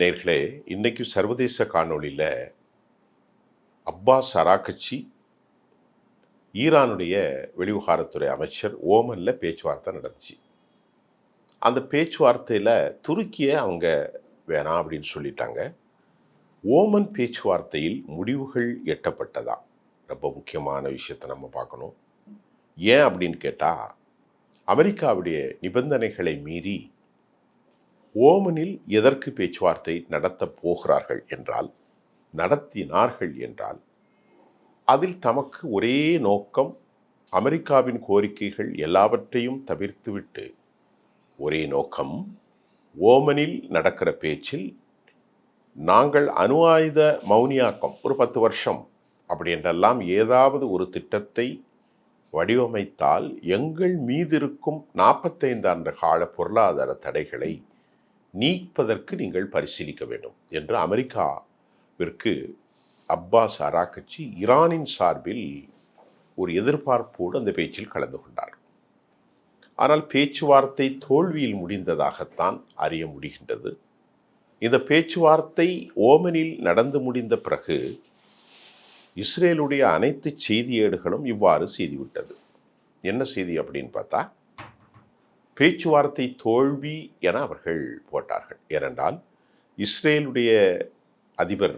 நேர்களே இன்றைக்கு சர்வதேச காணொளியில் அப்பாஸ் அராக்கச்சி ஈரானுடைய வெளிவிவகாரத்துறை அமைச்சர் ஓமனில் பேச்சுவார்த்தை நடந்துச்சு. அந்த பேச்சுவார்த்தையில் துருக்கியை அவங்க வேணாம் அப்படின்னு சொல்லிட்டாங்க. ஓமன் பேச்சுவார்த்தையில் முடிவுகள் எட்டப்பட்டதா? ரொம்ப முக்கியமான விஷயத்தை நம்ம பார்க்கணும். ஏன் அப்படின்னு கேட்டால் அமெரிக்காவுடைய நிபந்தனைகளை மீறி ஓமனில் எதற்கு பேச்சுவார்த்தை நடத்தப் போகிறார்கள் என்றால் நடத்தினார்கள் என்றால் அதில் தமக்கு ஒரே நோக்கம் அமெரிக்காவின் கோரிக்கைகள் எல்லாவற்றையும் தவிர்த்துவிட்டு ஒரே நோக்கம் ஓமனில் நடக்கிற பேச்சில் நாங்கள் அணு ஆயுத மௌனியாக்கம் ஒரு பத்து வருஷம் அப்படி என்றெல்லாம் ஏதாவது ஒரு திட்டத்தை வடிவமைத்தால் எங்கள் மீது இருக்கும் நாற்பத்தைந்து ஆண்டு கால பொருளாதார தடைகளை நீப்பதற்கு நீங்கள் பரிசீலிக்க வேண்டும் என்று அமெரிக்காவிற்கு அப்பாஸ் அராக்கட்சி ஈரானின் சார்பில் ஒரு எதிர்பார்ப்போடு அந்த பேச்சில் கலந்து கொண்டார். ஆனால் பேச்சுவார்த்தை தோல்வியில் முடிந்ததாகத்தான் அறிய முடிகின்றது. இந்த பேச்சுவார்த்தை ஓமனில் நடந்து முடிந்த பிறகு இஸ்ரேலுடைய அனைத்து செய்தியேடுகளும் இவ்வாறு செய்துவிட்டது. என்ன செய்தி அப்படின்னு பார்த்தா பேச்சுவார்த்தை தோல்வி என அவர்கள் போட்டார்கள். ஏனென்றால் இஸ்ரேலுடைய அதிபர்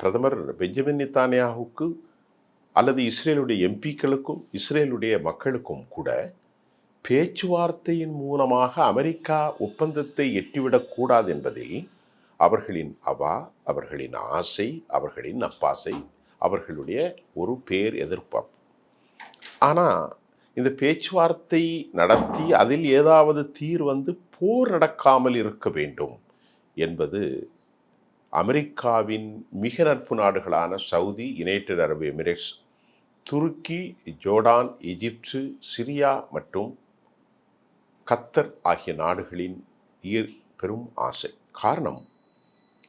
பிரதமர் பெஞ்சமின் நித்தானியாவுக்கு அல்லது இஸ்ரேலுடைய எம்பிக்களுக்கும் இஸ்ரேலுடைய மக்களுக்கும் கூட பேச்சுவார்த்தையின் மூலமாக அமெரிக்கா ஒப்பந்தத்தை எட்டிவிடக்கூடாது என்பதில் அவர்களின் அவா அவர்களின் ஆசை அவர்களின் அப்பாசை அவர்களுடைய ஒரு பேர் எதிர்பார்ப்பு ஆனால் இந்த பேச்சுவார்த்தை நடத்தி அதில் ஏதாவது தீர் வந்து போர் நடக்காமல் இருக்க வேண்டும் என்பது அமெரிக்காவின் மிக நட்பு நாடுகளான சவுதி யுனைடெட் அரபு எமிரேட்ஸ் துருக்கி ஜோர்டான் எகிப்து சிரியா மற்றும் கத்தர் ஆகிய நாடுகளின் ஈர் பெரும் ஆசை. காரணம்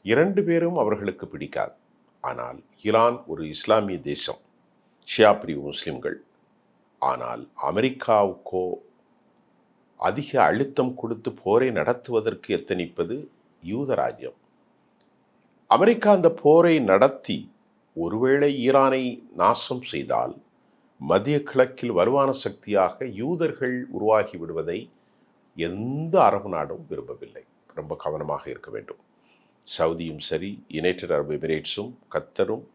இரண்டு பேரும் அவர்களுக்கு பிடிக்காது. ஆனால் ஈரான் ஒரு இஸ்லாமிய தேசம். ஷியா பிரிவு முஸ்லிம்கள். ஆனால் அமெரிக்காவுக்கோ அதிக அழுத்தம் கொடுத்து போரை நடத்துவதற்கு எத்தனிப்பது யூதராஜ்யம். அமெரிக்கா அந்த போரை நடத்தி ஒருவேளை ஈரானை நாசம் செய்தால் மத்திய கிழக்கில் வருமான சக்தியாக யூதர்கள் உருவாகி விடுவதை எந்த அரபு நாடும் விரும்பவில்லை. ரொம்ப கவனமாக இருக்க வேண்டும். சவுதியும் சரி யுனைடெட் அரபு எமிரேட்ஸும் கத்தரும்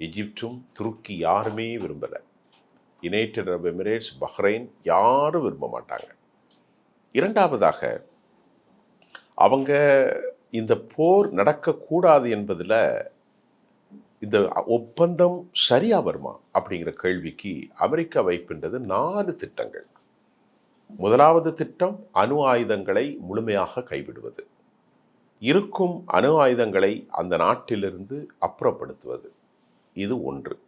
எஜிப்டும் துருக்கி யாருமே விரும்பலை. யுனைடெட் அரபு எமிரேட்ஸ் பஹ்ரைன் யாரும் விரும்ப மாட்டாங்க. இரண்டாவதாக அவங்க இந்த போர் நடக்கக்கூடாது என்பதில் இந்த ஒப்பந்தம் சரியா வருமா அப்படிங்கிற கேள்விக்கு அமெரிக்கா வைப்பின்றது நாலு திட்டங்கள். முதலாவது திட்டம் அணு ஆயுதங்களை முழுமையாக கைவிடுவது. இருக்கும் அணு ஆயுதங்களை அந்த நாட்டிலிருந்து அப்புறப்படுத்துவது. இது ஒன்று.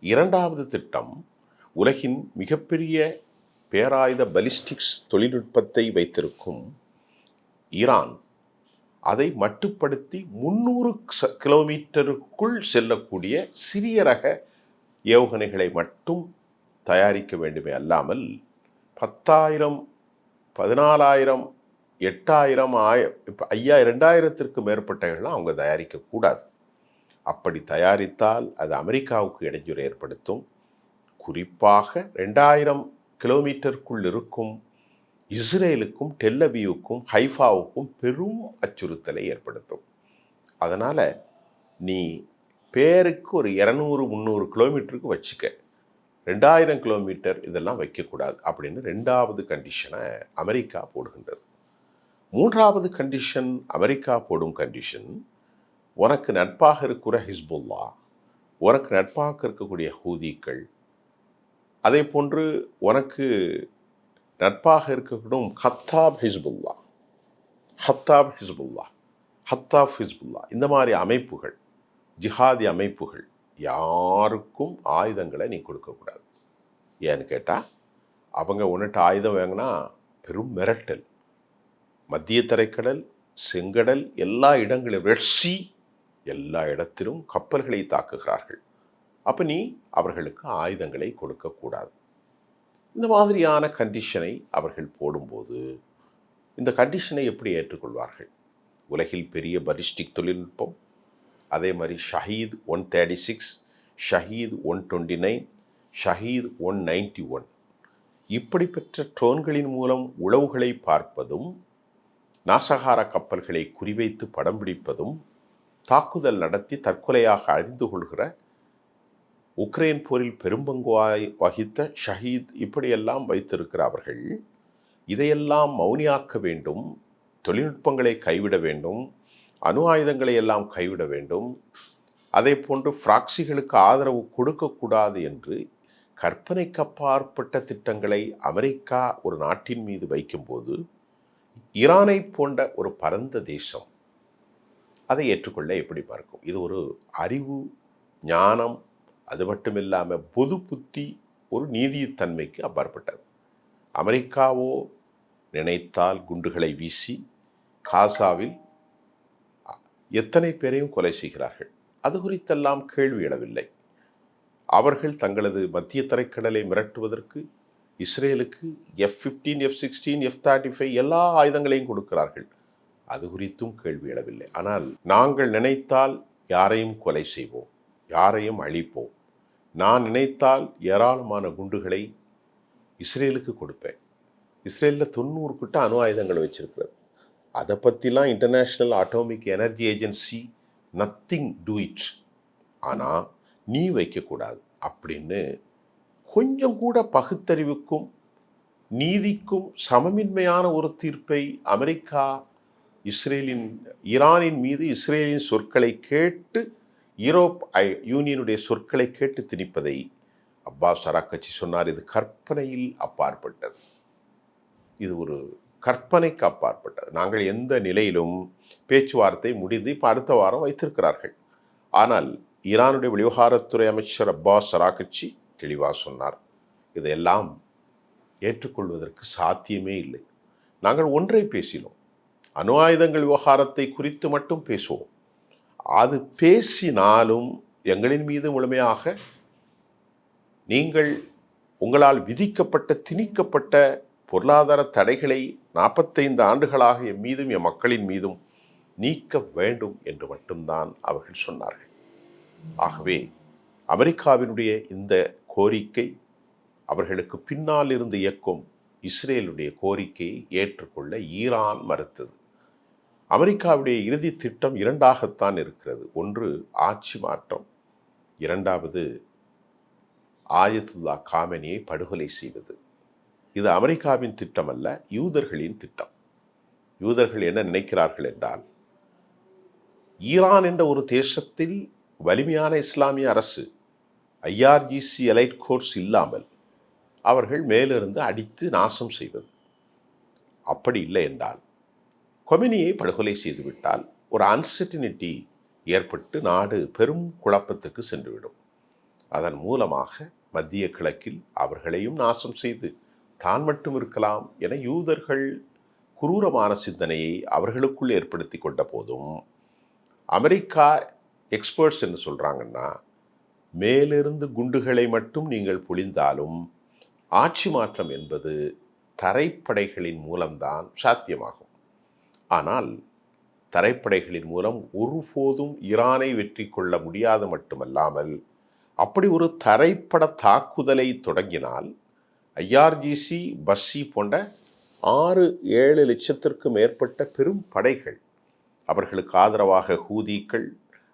இரண்டாவது திட்டம் உலகின் மிகப்பெரிய பேராயுத பலிஸ்டிக்ஸ் தொழில்நுட்பத்தை வைத்திருக்கும் ஈரான் அதை மட்டுப்படுத்தி முன்னூறு கிலோமீட்டருக்குள் செல்லக்கூடிய சிறிய ரக ஏவுகணைகளை மட்டும் தயாரிக்க வேண்டுமே அல்லாமல் பத்தாயிரம் பதினாலாயிரம் எட்டாயிரம் ஆய இப்போ ஐயா ரெண்டாயிரத்திற்கு மேற்பட்டவர்கள்லாம் அவங்க தயாரிக்கக்கூடாது. அப்படி தயாரித்தால் அது அமெரிக்காவுக்கு இடைஞ்சல் ஏற்படுத்தும். குறிப்பாக ரெண்டாயிரம் கிலோமீட்டருக்குள் இருக்கும் இஸ்ரேலுக்கும் டெல்லபியூக்கும் ஹைஃபாவுக்கும் பெரும் அச்சுறுத்தலை ஏற்படுத்தும். அதனால் நீ பேருக்கு ஒரு இரநூறு முந்நூறு கிலோமீட்டருக்கு வச்சுக்க. ரெண்டாயிரம் கிலோமீட்டர் இதெல்லாம் வைக்கக்கூடாது அப்படின்னு ரெண்டாவது கண்டிஷனை அமெரிக்கா போடுகின்றது. மூன்றாவது கண்டிஷன் அமெரிக்கா போடும் கண்டிஷன் உனக்கு நட்பாக இருக்கிற ஹிஸ்புல்லா உனக்கு நட்பாக இருக்கக்கூடிய ஹூதிக்கள் அதே போன்று உனக்கு நட்பாக இருக்கக்கூடும் ஹத்தாப் ஹிஸ்புல்லா ஹத்தாப் ஹிஸ்புல்லா ஹத்தாப் ஹிஸ்புல்லா இந்த மாதிரி அமைப்புகள் ஜிஹாதி அமைப்புகள் யாருக்கும் ஆயுதங்களை நீ கொடுக்கக்கூடாது. ஏன்னு கேட்டால் அவங்க உன்னிட்ட ஆயுதம் வாங்கினா பெரும் மிரட்டல். மத்திய தரைக்கடல் செங்கடல் எல்லா இடங்களிலும் ரெட்சி எல்லா இடத்திலும் கப்பல்களை தாக்குகிறார்கள். அப்போ நீ அவர்களுக்கு ஆயுதங்களை கொடுக்கக்கூடாது. இந்த மாதிரியான கண்டிஷனை அவர்கள் போடும்போது இந்த கண்டிஷனை எப்படி ஏற்றுக்கொள்வார்கள்? உலகில் பெரிய பலிஸ்டிக் தொழில்நுட்பம் அதே மாதிரி Shahed one thirty six Shahed one twenty nine Shahed one ninety one இப்படி பெற்ற ட்ரோன்களின் மூலம் உளவுகளை பார்ப்பதும் நாசகார கப்பல்களை குறிவைத்து படம் பிடிப்பதும் தாக்குதல் நடத்தி தற்கொலையாக அறிந்து கொள்கிற உக்ரைன் போரில் பெரும்பங்குவாய் வகித்த ஷஹீத் இப்படியெல்லாம் வைத்திருக்கிறார்கள். இதையெல்லாம் மௌனியாக்க வேண்டும் தொழில்நுட்பங்களை கைவிட வேண்டும் அணு ஆயுதங்களை எல்லாம் கைவிட வேண்டும். அதே போன்று ஃப்ராக்சிகளுக்கு ஆதரவு கொடுக்கக்கூடாது என்று கற்பனைக்கு அப்பாற்பட்ட திட்டங்களை அமெரிக்கா ஒரு நாட்டின் மீது வைக்கும்போது ஈரானை போன்ற ஒரு பரந்த தேசம் அதை ஏற்றுக்கொள்ள எப்படி பார்க்கும்? இது ஒரு அறிவு ஞானம் அது மட்டும் இல்லாமல் பொது புத்தி ஒரு நீதித்தன்மைக்கு அப்பாற்பட்டது. அமெரிக்காவோ நினைத்தால் குண்டுகளை வீசி காசாவில் எத்தனை பேரையும் கொலை செய்கிறார்கள்? அது குறித்தெல்லாம் கேள்வி எழவில்லை. அவர்கள் தங்களது மத்திய தரைக்கடலை மிரட்டுவதற்கு இஸ்ரேலுக்கு F fifteen F sixteen F thirty five எல்லா ஆயுதங்களையும் கொடுக்கிறார்கள். அது குறித்தும் கேள்வி எழவில்லை. ஆனால் நாங்கள் நினைத்தால் யாரையும் கொலை செய்வோம். யாரையும் அழிப்போம். நான் நினைத்தால் ஏராளமான குண்டுகளை இஸ்ரேலுக்கு கொடுப்பேன். இஸ்ரேலில் தொண்ணூறு கிட்ட அணு ஆயுதங்கள் வச்சிருக்கிறது. அதை பற்றிலாம் international atomic energy agency nothing to it ஆனால் நீ வைக்கக்கூடாது. அப்படின்னு கொஞ்சம் கூட பகுத்தறிவுக்கும் நீதிக்கும் சமமின்மையான ஒரு தீர்ப்பை அமெரிக்கா இஸ்ரேலின் ஈரானின் மீது இஸ்ரேலின் சொற்களை கேட்டு யூரோப் ஐ- யூனியனுடைய சொற்களை கேட்டு திணிப்பதை அப்பாஸ் சராக்கட்சி சொன்னார் இது கற்பனையில் அப்பாற்பட்டது. இது ஒரு கற்பனைக்கு அப்பாற்பட்டது. நாங்கள் எந்த நிலையிலும் பேச்சுவார்த்தை முடிந்து இப்போ அடுத்த வாரம் வைத்திருக்கிறார்கள். ஆனால் ஈரானுடைய வெளிவிவகாரத்துறை அமைச்சர் அப்பாஸ் சராக்கட்சி தெளிவாக சொன்னார் இதையெல்லாம் ஏற்றுக்கொள்வதற்கு சாத்தியமே இல்லை. நாங்கள் ஒன்றை பேசினோம். அணு ஆயுதங்கள் விவகாரத்தை குறித்து மட்டும் பேசுவோம். அது பேசினாலும் எங்களின் மீது முழுமையாக நீங்கள் உங்களால் விதிக்கப்பட்ட திணிக்கப்பட்ட பொருளாதார தடைகளை நாற்பத்தைந்து ஆண்டுகளாக என் மீதும் என் மக்களின் மீதும் நீக்க வேண்டும் என்று மட்டும்தான் அவர்கள் சொன்னார்கள். ஆகவே அமெரிக்காவினுடைய இந்த கோரிக்கை அவர்களுக்கு பின்னால் இருந்து இயக்கும் இஸ்ரேலுடைய கோரிக்கையை ஏற்றுக்கொள்ள ஈரான் மறுத்தது. அமெரிக்காவுடைய இறுதி திட்டம் இரண்டாகத்தான் இருக்கிறது. ஒன்று ஆட்சி மாற்றம். இரண்டாவது ஆயத்துல்லா காமெனியை படுகொலை செய்வது. இது அமெரிக்காவின் திட்டம் அல்ல யூதர்களின் திட்டம். யூதர்கள் என்ன நினைக்கிறார்கள் என்றால் ஈரான் என்ற ஒரு தேசத்தில் வலிமையான இஸ்லாமிய அரசு ஐஆர்ஜிசி எலைட் கோர்ஸ் இல்லாமல் அவர்கள் மேலிருந்து அடித்து நாசம் செய்வது. அப்படி இல்லை என்றால் கொமினியை படுகொலை செய்துவிட்டால் ஒரு அன்சர்டினிட்டி ஏற்பட்டு நாடு பெரும் குழப்பத்துக்கு சென்றுவிடும். அதன் மூலமாக மத்திய கிழக்கில் அவர்களையும் நாசம் செய்து தான் மட்டும் இருக்கலாம் என யூதர்கள் குரூரமான சிந்தனையை அவர்களுக்குள் ஏற்படுத்தி கொண்ட போதும். அமெரிக்கா எக்ஸ்பர்ட்ஸ் என்று சொல்கிறாங்கன்னா மேலிருந்து குண்டுகளை மட்டும் நீங்கள் பொழிந்தாலும் ஆட்சி மாற்றம் என்பது தரைப்படைகளின் மூலம்தான் சாத்தியமாகும். ஆனால் தரைப்படைகளின் மூலம் ஒருபோதும் ஈரானை வெற்றி கொள்ள முடியாது மட்டுமல்லாமல் அப்படி ஒரு தரைப்பட தாக்குதலை தொடங்கினால் ஐஆர்ஜிசி பஸ்ஸி போன்ற ஆறு ஏழு லட்சத்திற்கு மேற்பட்ட பெரும் படைகள் அவர்களுக்கு ஆதரவாக ஹூதிக்கள்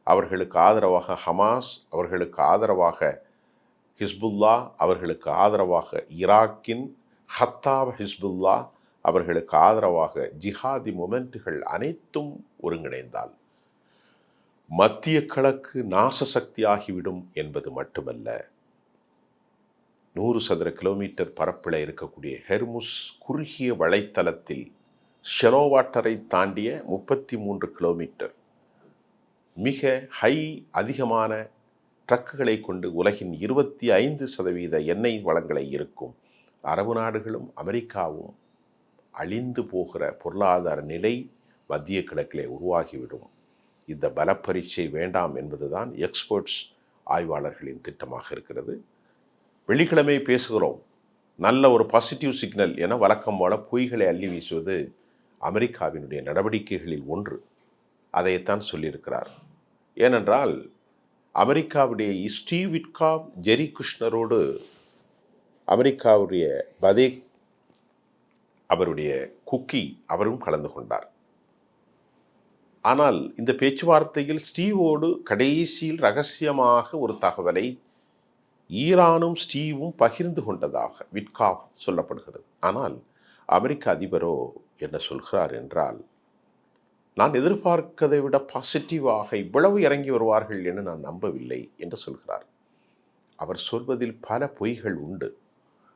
அவர்களுக்கு ஆதரவாக ஹமாஸ் அவர்களுக்கு ஆதரவாக ஹிஸ்புல்லா அவர்களுக்கு ஆதரவாக ஈராக்கின் ஹத்தாப் ஹிஸ்புல்லா அவர்களுக்கு ஆதரவாக ஜிஹாதி மொமெண்ட்டுகள் அனைத்தும் ஒருங்கிணைந்தால் மத்திய கிழக்கு நாச சக்தியாகிவிடும் என்பது மட்டுமல்ல. நூறு சதுர கிலோமீட்டர் பரப்பில் இருக்கக்கூடிய ஹெர்முஸ் குறுகிய வலைத்தளத்தில் ஷெலோவாட்டரை தாண்டிய முப்பத்தி மூன்று கிலோமீட்டர். மிக ஹை அதிகமான ட்ரக்குகளை கொண்டு உலகின் இருபத்தி ஐந்து சதவீத எண்ணெய் வளங்களை இருக்கும். அரபு நாடுகளும் அமெரிக்காவும் அழிந்து போகிற பொருளாதார நிலை மத்திய கிழக்கிலே உருவாகிவிடும். இந்த பலப்பரீட்சை வேண்டாம் என்பதுதான் எக்ஸ்பர்ட்ஸ் ஆய்வாளர்களின் திட்டமாக இருக்கிறது. வெள்ளிக்கிழமை பேசுகிறோம். நல்ல ஒரு பாசிட்டிவ் சிக்னல் என வழக்கம் போல பொய்களை அள்ளி வீசுவது அமெரிக்காவினுடைய நடவடிக்கைகளில் ஒன்று. அதைத்தான் சொல்லியிருக்கிறார். ஏனென்றால் அமெரிக்காவுடைய ஸ்டீவ் விட்காவ் ஜெரி கிருஷ்ணரோடு அமெரிக்காவுடைய பதேக் அவருடைய குக்கி அவரும் கலந்து கொண்டார். ஆனால் இந்த பேச்சுவார்த்தையில் ஸ்டீவோடு கடைசியில் ரகசியமாக ஒரு தகவலை ஈரானும் ஸ்டீவும் பகிர்ந்து கொண்டதாக விட்காஃப் சொல்லப்படுகிறது. ஆனால் அமெரிக்க அதிபரோ என்ன சொல்கிறார் என்றால் நான் எதிர்பார்க்கதை விட பாசிட்டிவாக இவ்வளவு இறங்கி வருவார்கள் என நான் நம்பவில்லை என்று சொல்கிறார். அவர் சொல்வதில் பல பொய்கள் உண்டு.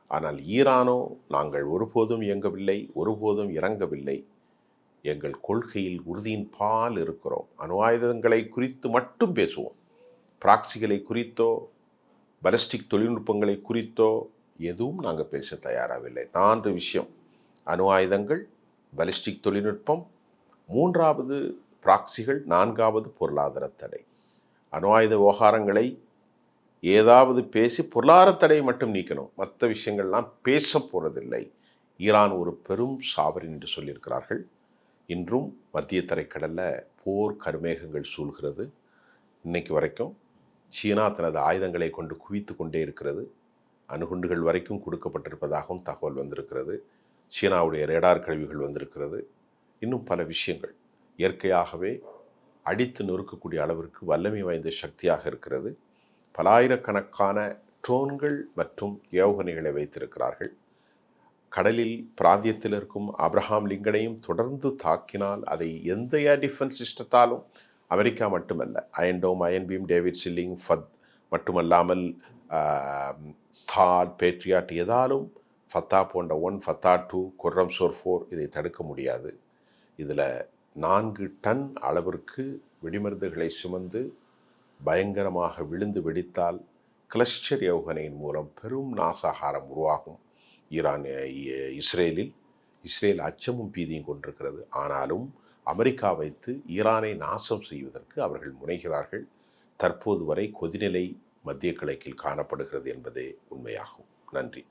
ஆனால் ஈரானோ நாங்கள் ஒருபோதும் இயங்கவில்லை ஒருபோதும் இறங்கவில்லை. எங்கள் கொள்கையில் உறுதியின் பால் இருக்கிறோம். அணு ஆயுதங்களை குறித்து மட்டும் பேசுவோம். பிராக்சிகளை குறித்தோ பலஸ்டிக் தொழில்நுட்பங்களை குறித்தோ எதுவும் நாங்கள் பேச தயாராகவில்லை. நான்கு விஷயம். அணு ஆயுதங்கள் பலிஸ்டிக் தொழில்நுட்பம் மூன்றாவது பிராக்சிகள் நான்காவது பொருளாதார தடை. அணு ஆயுத விவகாரங்களை ஏதாவது பேசி பொருளாதார தடையை மட்டும் நீக்கணும். மற்ற விஷயங்கள்லாம் பேச போகிறதில்லை ஈரான் ஒரு பெரும் சாவரின் என்று சொல்லியிருக்கிறார்கள். இன்றும் மத்திய தரைக்கடலில் போர் கருமேகங்கள் சூழ்கிறது. இன்னைக்கு வரைக்கும் சீனா தனது ஆயுதங்களை கொண்டு குவித்து கொண்டே இருக்கிறது. அணுகுண்டுகள் வரைக்கும் கொடுக்கப்பட்டிருப்பதாகவும் தகவல் வந்திருக்கிறது. சீனாவுடைய ரேடார் கழிவுகள் வந்திருக்கிறது. இன்னும் பல விஷயங்கள். இயற்கையாகவே அடித்து நொறுக்கக்கூடிய அளவிற்கு வல்லமை வாய்ந்த சக்தியாக இருக்கிறது. பலாயிரக்கணக்கான ட்ரோன்கள் மற்றும் ஏவுகணைகளை வைத்திருக்கிறார்கள். கடலில் பிராந்தியத்தில் இருக்கும் அப்ரஹாம் லிங்கனையும் தொடர்ந்து தாக்கினால் அதை எந்த ஏர் டிஃபென்ஸ் சிஸ்டத்தாலும் அமெரிக்கா மட்டுமல்ல Iron Dome Iron Beam David sling ஃபத் மட்டுமல்லாமல் தாட் தால் பேட்ரியாட் எதாலும் ஃபத்தா போன்ற one Fattah two Khorramshahr four இதை தடுக்க முடியாது. இதில் நான்கு டன் அளவிற்கு வெடிமருந்துகளை சுமந்து பயங்கரமாக விழுந்து வெடித்தால் கிளஸ்டர் ஏவுகணையின் மூலம் பெரும் நாசாகாரம் உருவாகும். ஈரான் இ- இஸ்ரேலில் இஸ்ரேல் அச்சமும் பீதியும் கொண்டிருக்கிறது. ஆனாலும் அமெரிக்கா வைத்து ஈரானை நாசம் செய்வதற்கு அவர்கள் முனைகிறார்கள். தற்போது வரை கொதிநிலை மத்திய கிழக்கில் காணப்படுகிறது என்பதே உண்மையாகும். நன்றி.